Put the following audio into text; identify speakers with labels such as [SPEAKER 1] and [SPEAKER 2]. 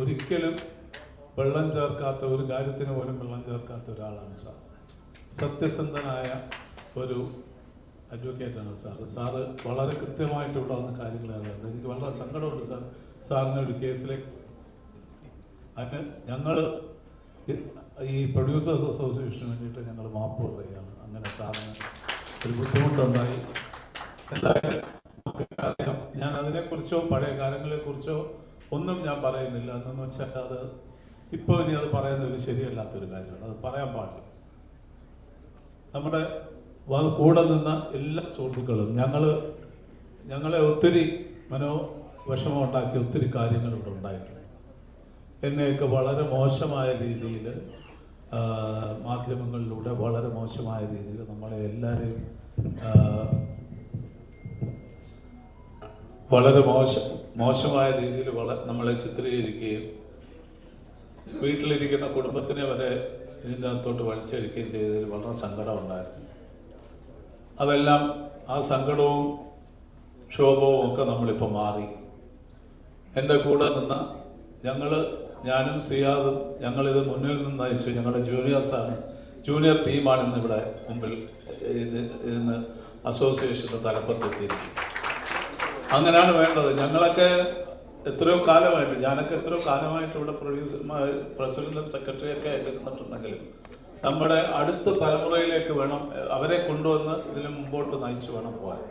[SPEAKER 1] ഒരിക്കലും വെള്ളം ചേർക്കാത്ത ഒരു കാര്യത്തിന് പോലും വെള്ളം ചേർക്കാത്ത ഒരാളാണ് സാർ. സത്യസന്ധനായ ഒരു അഡ്വക്കേറ്റാണ് സാറ്. സാറ് വളരെ കൃത്യമായിട്ട് ഇവിടെ വന്ന കാര്യങ്ങൾ അറിയാറുണ്ട്. എനിക്ക് വളരെ സങ്കടമുണ്ട് സാർ. സാറിന് ഒരു കേസിലേക്ക് അതിന് ഞങ്ങൾ ഈ പ്രൊഡ്യൂസേഴ്സ് അസോസിയേഷന് വേണ്ടിയിട്ട് ഞങ്ങൾ മാപ്പ് പറയുകയാണ്. അങ്ങനെ സാറിന് ഒരു ബുദ്ധിമുട്ടുണ്ടായി. എന്തായാലും ഞാൻ അതിനെക്കുറിച്ചോ പഴയ കാലങ്ങളെക്കുറിച്ചോ ഒന്നും ഞാൻ പറയുന്നില്ല. എന്നു വെച്ചാൽ അത് ഇപ്പോൾ ഇനി അത് പറയുന്നത് ഒരു ശരിയല്ലാത്തൊരു കാര്യമാണ്. അത് പറയാൻ പാടില്ല. നമ്മുടെ കൂടെ നിന്ന എല്ലാ സുഹൃത്തുക്കളും ഞങ്ങൾ ഞങ്ങളെ ഒത്തിരി മനോ വിഷമം ഉണ്ടാക്കിയ ഒത്തിരി കാര്യങ്ങൾ ഇവിടെ ഉണ്ടായിട്ടുണ്ട്. എന്നെയൊക്കെ വളരെ മോശമായ രീതിയിൽ മാധ്യമങ്ങളിലൂടെ വളരെ മോശമായ രീതിയിൽ നമ്മളെ എല്ലാവരെയും വളരെ മോശം മോശമായ രീതിയിൽ വള നമ്മളെ ചിത്രീകരിക്കുകയും വീട്ടിലിരിക്കുന്ന കുടുംബത്തിനെ വരെ ഇതിന്റെ അകത്തോട്ട് വലിച്ചെടുക്കുകയും ചെയ്തതിൽ വളരെ സങ്കടമുണ്ടായിരുന്നു അതെല്ലാം ആ സങ്കടവും ക്ഷോഭവും ഒക്കെ നമ്മളിപ്പോൾ മാറി. എന്റെ കൂടെ നിന്ന ഞങ്ങൾ ഞാനും സിയാദും ഞങ്ങളിത് മുന്നിൽ നിന്ന് അയച്ചു. ഞങ്ങളുടെ ജൂനിയേഴ്സാണ് ജൂനിയർ ടീമാണ് ഇന്ന് ഇവിടെ മുമ്പിൽ ഇത് ഇന്ന് അസോസിയേഷന്റെ തലപ്പത്തെത്തിയിരിക്കുന്നത്. അങ്ങനെയാണ് വേണ്ടത്. ഞങ്ങളൊക്കെ എത്രയോ കാലമായിട്ട് ഞാനൊക്കെ എത്രയോ കാലമായിട്ട് ഇവിടെ പ്രൊഡ്യൂസർമാർ പ്രസിഡന്റും സെക്രട്ടറി ഒക്കെ ആയിട്ട് ഇരുന്നിട്ടുണ്ടെങ്കിലും നമ്മുടെ അടുത്ത തലമുറയിലേക്ക് വേണം അവരെ കൊണ്ടുവന്ന് ഇതിന് മുമ്പോട്ട് നയിച്ചു വേണം പോകാൻ.